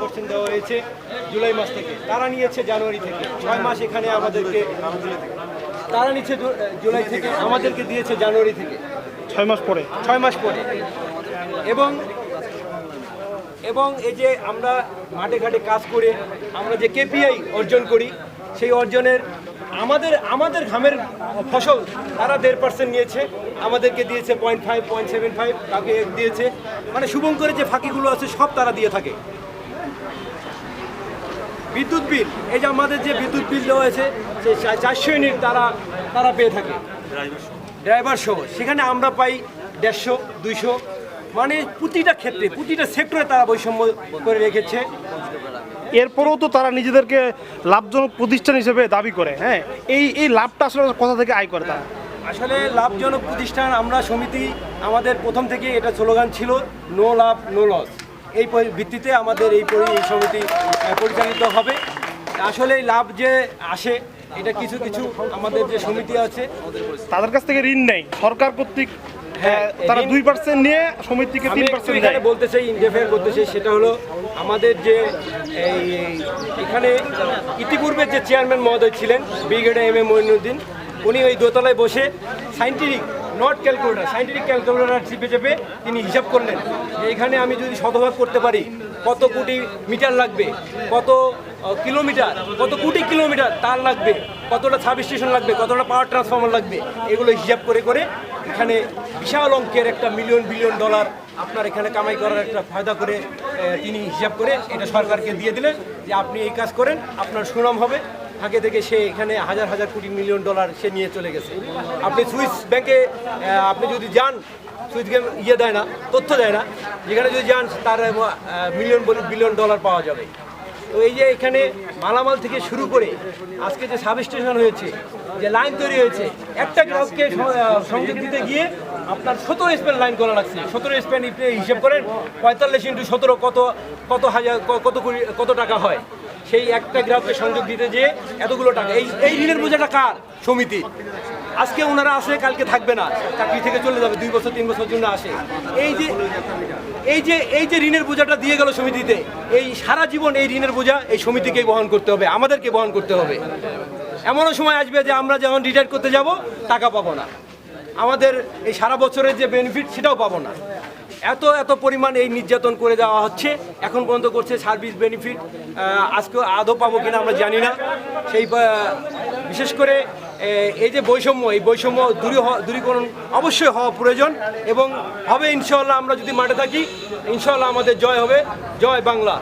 Percent দেওয়া হয়েছে জুলাই মাস থেকে। তারা নিয়েছে জানুয়ারি থেকে। ছয় মাস এখানে আমাদেরকে তারা নিচ্ছে জুলাই থেকে আমাদেরকে দিয়েছে জানুয়ারি থেকে। ছয় মাস পরে। ছয় মাস পরে। এবং এবং এই যে আমরা মাঠে ঘাটে কাজ করে আমরা যে কেপিআই অর্জন করি সেই অর্জনের আমাদের আমাদের ঘামের ফসল তারা দেড় পার্সেন্ট নিয়েছে আমাদেরকে দিয়েছে point five point seven five তাকে দিয়েছে। মানে শুভঙ্করের যে ফাঁকিগুলো আছে সব তারা দিয়ে থাকে। বিদ্যুৎ বিল এই যে আমাদের যে বিদ্যুৎ বিল দেওয়া হয়েছে সেই চারশো ইউনিট তারা তারা পেয়ে থাকে। ড্রাইভার সহ। সেখানে আমরা পাই দেড়শো দুইশো মানে প্রতিটা ক্ষেত্রে প্রতিটা সেক্টরে তারা বৈষম্য করে রেখেছে। এরপরেও তো তারা নিজেদেরকে লাভজনক প্রতিষ্ঠান হিসেবে দাবি করে হ্যাঁ? এই এই লাভটা আসলে কোথা থেকে আয় করে তারা? আসলে লাভজনক প্রতিষ্ঠান আমরা সমিতি আমাদের প্রথম থেকে এটা স্লোগান ছিল নো লাভ নো লস এই ভিত্তিতে আমাদের এই সমিতি পরিচালিত হবে। আসলে লাভ যে আসে এটা কিছু কিছু আমাদের যে সমিতি আছে তাদের কাছ থেকে ঋণ নেই। সরকার কর্তৃক হ্যাঁ, তারা দুই পার্সেন্ট নিয়ে সমিতিকে তিন পার্সেন্ট দেয়। বলতে চাই ইন্টারফেয়ার করতে চাই সেটা হলো আমাদের যে এই এখানে ইতিপূর্বে যে চেয়ারম্যান মহোদয় ছিলেন ব্রিগেডার এম এ মঈনুদ্দিন উনি ওই দোতলায় বসে scientific not calculator scientific calculator চিপে চেপে তিনি হিসাব করলেন এখানে আমি যদি শতভাগ করতে পারি, কত কোটি মিটার লাগবে, কত কিলোমিটার, কত কোটি কিলোমিটার তার লাগবে, কতটা সাব স্টেশন লাগবে, কতটা পাওয়ার ট্রান্সফর্মার লাগবে, এগুলো হিসাব করে করে এখানে বিশাল অঙ্কের একটা মিলিয়ন বিলিয়ন ডলার আপনার এখানে কামাই করার একটা ফায়দা করে তিনি হিসাব করে এটা সরকারকে দিয়ে দিলেন যে আপনি এই কাজ করেন, আপনার সুনাম হবে আগে থেকে সে এখানে হাজার হাজার কোটি মিলিয়ন ডলার সে নিয়ে চলে গেছে। আপনি সুইস ব্যাংকে আপনি যদি যান, সুইস গেম ইয়ে দেয় না, তথ্য দেয় না, যেখানে যদি যান, তার মিলিয়ন বিলিয়ন ডলার পাওয়া যাবে। তো এই যে এখানে মালামাল থেকে শুরু করে আজকে যে সাব স্টেশন হয়েছে, যে লাইন তৈরি হয়েছে, একটা গ্রাহককে সংযোগ দিতে গিয়ে আপনার সতেরো স্পেন লাইন করা লাগছে। সতেরো স্পেন হিসেব করেন, পঁয়তাল্লিশ ইন্টু সতেরো কত কত হাজার কত কোটি কত টাকা হয়? সেই একটা গ্রাহককে সংযোগ দিতে যে এতগুলো টাকা। এই এই ঋণের বোঝাটা কার? সমিতি আজকে ওনারা আসে কালকে থাকবে না। চাকরি থেকে চলে যাবে, দুই বছর, তিন বছর জন্য আসে। এই যে এই যে এই যে ঋণের বোঝাটা দিয়ে গেল সমিতিতে, এই সারা জীবন এই ঋণের বোঝা এই সমিতিকেই বহন করতে হবে, আমাদেরকে বহন করতে হবে। এমনও সময় আসবে যে আমরা যখন রিটায়ার করতে যাব, টাকা পাবো না। আমাদের এই সারা বছরের যে বেনিফিট সেটাও পাবো না। এত এত পরিমাণ এই নির্যাতন করে দেওয়া হচ্ছে, এখন পর্যন্ত করছে সার্ভিস বেনিফিট আজকে আদৌ পাবো কিনা আমরা জানি না। সেই বিশেষ করে এই যে বৈষম্য, এই বৈষম্য দূরী দূরীকরণ অবশ্যই হওয়া প্রয়োজন এবং হবে ইনশাল্লাহ আমরা যদি মাঠে থাকি ইনশাল্লাহ আমাদের জয় হবে। জয় বাংলা।